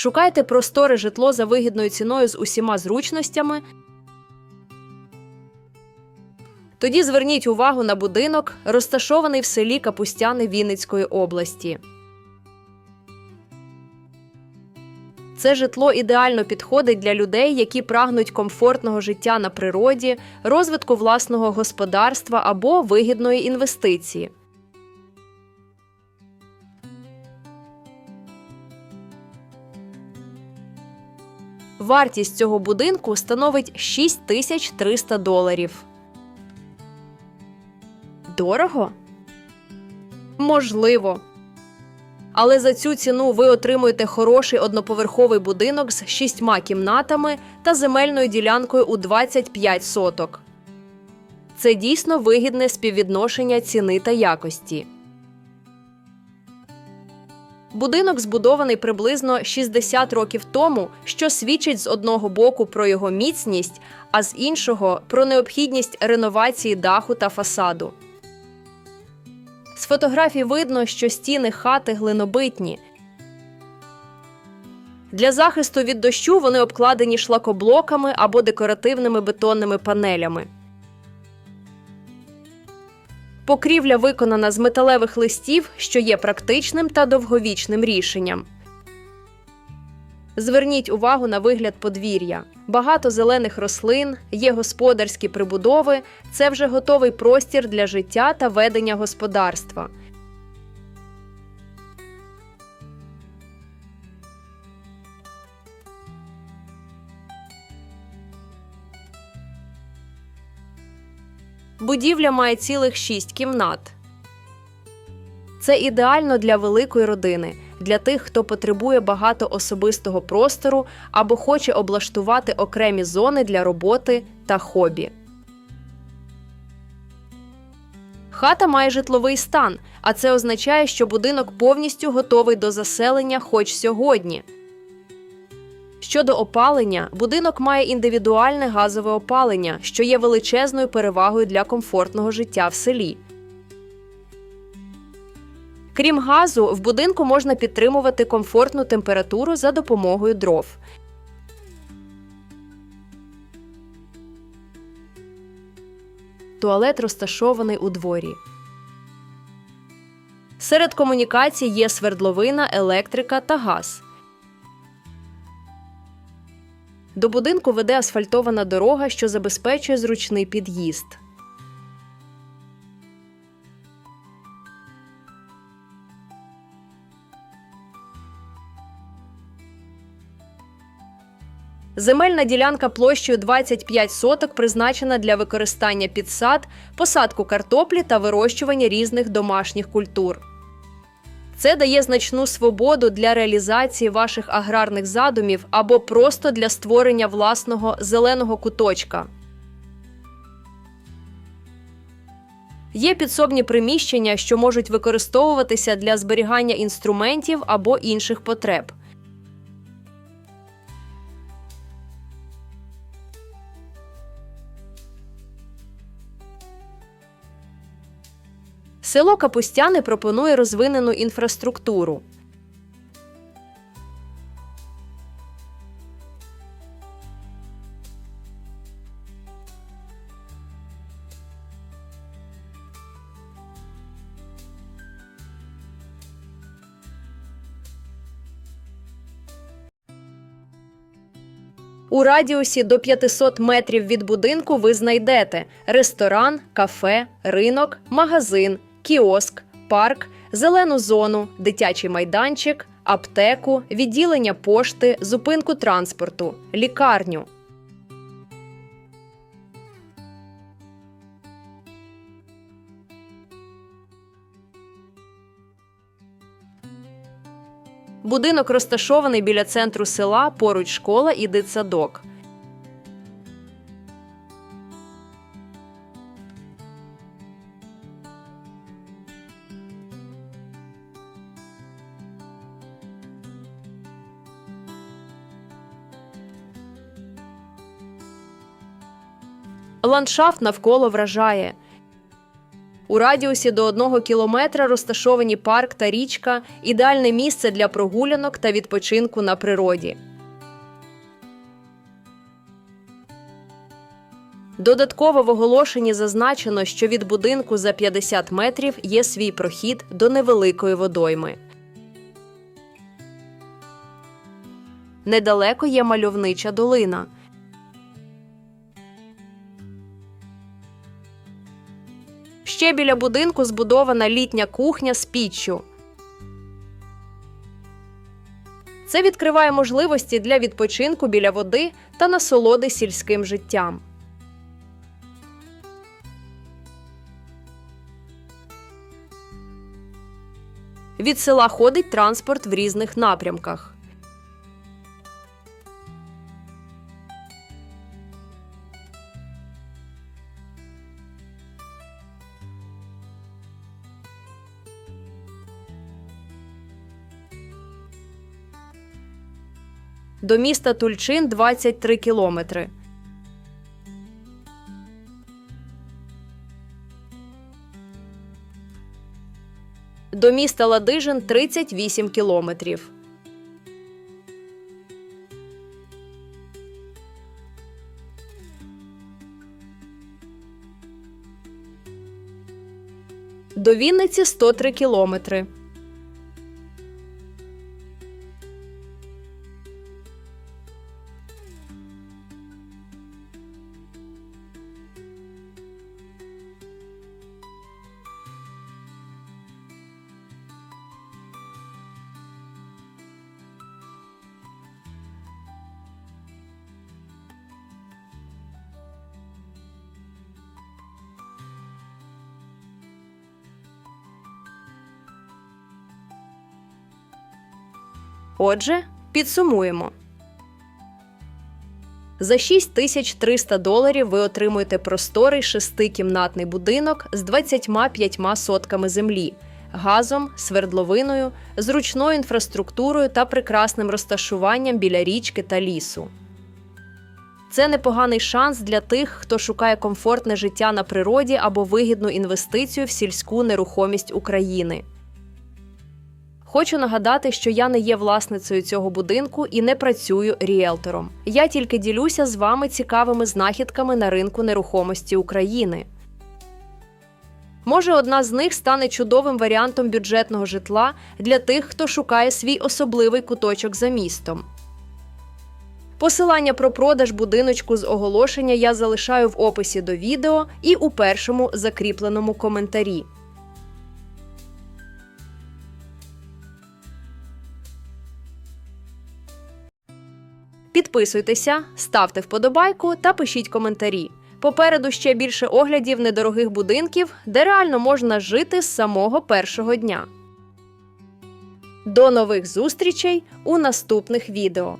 Шукайте просторе житло за вигідною ціною з усіма зручностями. Тоді зверніть увагу на будинок, розташований в селі Капустяни Вінницької області. Це житло ідеально підходить для людей, які прагнуть комфортного життя на природі, розвитку власного господарства або вигідної інвестиції. Вартість цього будинку становить 6300 доларів. Дорого? Можливо. Але за цю ціну ви отримуєте хороший одноповерховий будинок з шістьма кімнатами та земельною ділянкою у 25 соток. Це дійсно вигідне співвідношення ціни та якості. Будинок збудований приблизно 60 років тому, що свідчить з одного боку про його міцність, а з іншого про необхідність реновації даху та фасаду. З фотографій видно, що стіни хати глинобитні. Для захисту від дощу вони обкладені шлакоблоками або декоративними бетонними панелями. Покрівля виконана з металевих листів, що є практичним та довговічним рішенням. Зверніть увагу на вигляд подвір'я. Багато зелених рослин, є господарські прибудови. Це вже готовий простір для життя та ведення господарства. Будівля має цілих шість кімнат. Це ідеально для великої родини, для тих, хто потребує багато особистого простору або хоче облаштувати окремі зони для роботи та хобі. Хата має житловий стан, а це означає, що будинок повністю готовий до заселення хоч сьогодні. Щодо опалення, будинок має індивідуальне газове опалення, що є величезною перевагою для комфортного життя в селі. Крім газу, в будинку можна підтримувати комфортну температуру за допомогою дров. Туалет розташований у дворі. Серед комунікацій є свердловина, електрика та газ. До будинку веде асфальтована дорога, що забезпечує зручний під'їзд. Земельна ділянка площею 25 соток призначена для використання під сад, посадку картоплі та вирощування різних домашніх культур. Це дає значну свободу для реалізації ваших аграрних задумів або просто для створення власного зеленого куточка. Є підсобні приміщення, що можуть використовуватися для зберігання інструментів або інших потреб. Село Капустяни пропонує розвинену інфраструктуру. У радіусі до 500 метрів від будинку ви знайдете ресторан, кафе, ринок, магазин, кіоск, парк, зелену зону, дитячий майданчик, аптеку, відділення пошти, зупинку транспорту, лікарню. Будинок розташований біля центру села, поруч школа і дитсадок. Ландшафт навколо вражає. У радіусі до одного кілометра розташовані парк та річка, ідеальне місце для прогулянок та відпочинку на природі. Додатково в оголошенні зазначено, що від будинку за 50 метрів є свій прохід до невеликої водойми. Недалеко є мальовнича долина. Ще біля будинку збудована літня кухня з піччю. Це відкриває можливості для відпочинку біля води та насолоди сільським життям. Від села ходить транспорт в різних напрямках. До міста Тульчин 23 кілометри. До міста Ладижин 38 кілометрів. До Вінниці 103 кілометри. Отже, підсумуємо. За 6300 доларів ви отримуєте просторий шестикімнатний будинок з 25 сотками землі, газом, свердловиною, зручною інфраструктурою та прекрасним розташуванням біля річки та лісу. Це непоганий шанс для тих, хто шукає комфортне життя на природі або вигідну інвестицію в сільську нерухомість України. Хочу нагадати, що я не є власницею цього будинку і не працюю ріелтором. Я тільки ділюся з вами цікавими знахідками на ринку нерухомості України. Може, одна з них стане чудовим варіантом бюджетного житла для тих, хто шукає свій особливий куточок за містом. Посилання про продаж будиночку з оголошення я залишаю в описі до відео і у першому закріпленому коментарі. Підписуйтеся, ставте вподобайку та пишіть коментарі. Попереду ще більше оглядів недорогих будинків, де реально можна жити з самого першого дня. До нових зустрічей у наступних відео!